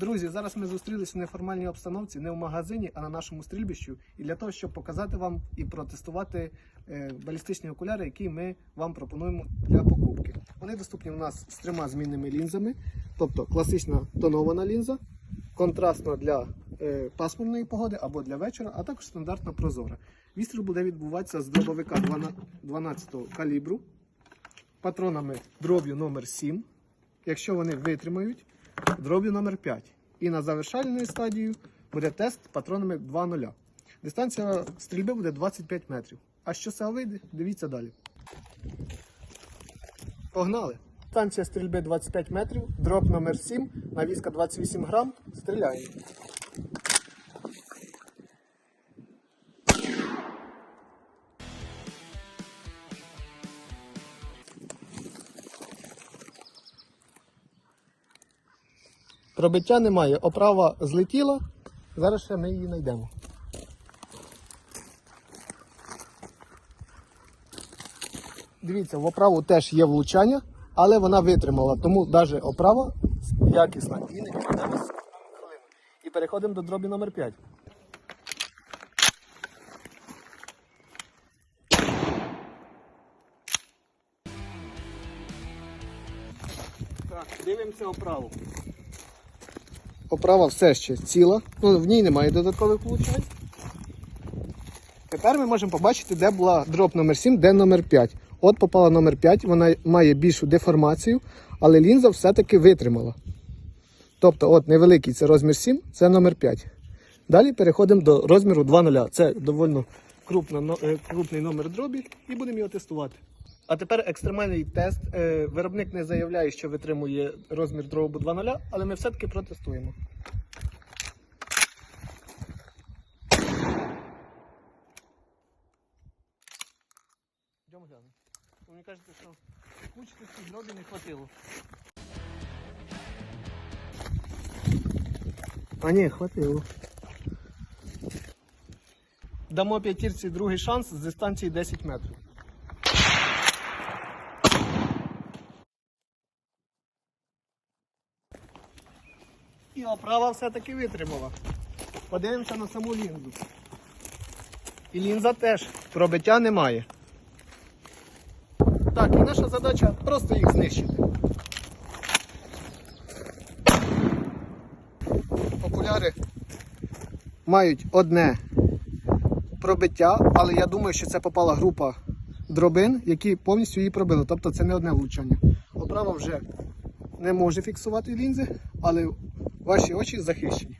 Друзі, зараз ми зустрілися в неформальній обстановці, не в магазині, а на нашому стрільбищу. І для того, щоб показати вам і протестувати е, балістичні окуляри, які ми вам пропонуємо для покупки. Вони доступні у нас з трьома змінними лінзами, тобто класична тонована лінза, контрастна для е, пасмурної погоди або для вечора, а також стандартна прозора. Відстріл буде відбуватися з дробовика 12 калібру, патронами дроб'ю номер 7 якщо вони витримають, дроб'ю номер 5. І на завершальній стадію буде тест патронами 2.0. Дистанція стрільби буде 25 метрів. А що це вийде, дивіться далі. Погнали! Дистанція стрільби 25 метрів, дроп номер 7, навіска 28 грам. Стріляємо. Пробиття немає. Оправа злетіла. Зараз ще ми її знайдемо. Дивіться, в оправу теж є влучання, але вона витримала. Тому навіть оправа якісна і не хвилину. І переходимо до дробі номер 5. Так, дивимося оправу. Оправа все ще ціла, ну, в ній немає додаткових влучань. Тепер ми можемо побачити, де була дроп номер 7, де номер 5. От попала номер 5, вона має більшу деформацію, але лінза все-таки витримала. Тобто, от невеликий це розмір 7, це номер 5. Далі переходимо до розміру 2.0. Це доволі е, крупний номер дробі і будемо його тестувати. А тепер екстремальний тест. Е, Виробник не заявляє, що витримує розмір дробу 2.0, але ми все-таки протестуємо. Йдемо глянемо. Мені кажете, що кучки в цій дробі не хватило. А ні, хватило. Дамо п'ятірці другий шанс з дистанції 10 метрів. І оправа все-таки витримала. Подивимося на саму лінзу. І лінза теж. Пробиття немає. Так, і наша задача просто їх знищити. Окуляри мають одне пробиття, але я думаю, що це попала група дробин, які повністю її пробили. Тобто це не одне влучання. Оправа вже не може фіксувати лінзи, але ваші очі захищені.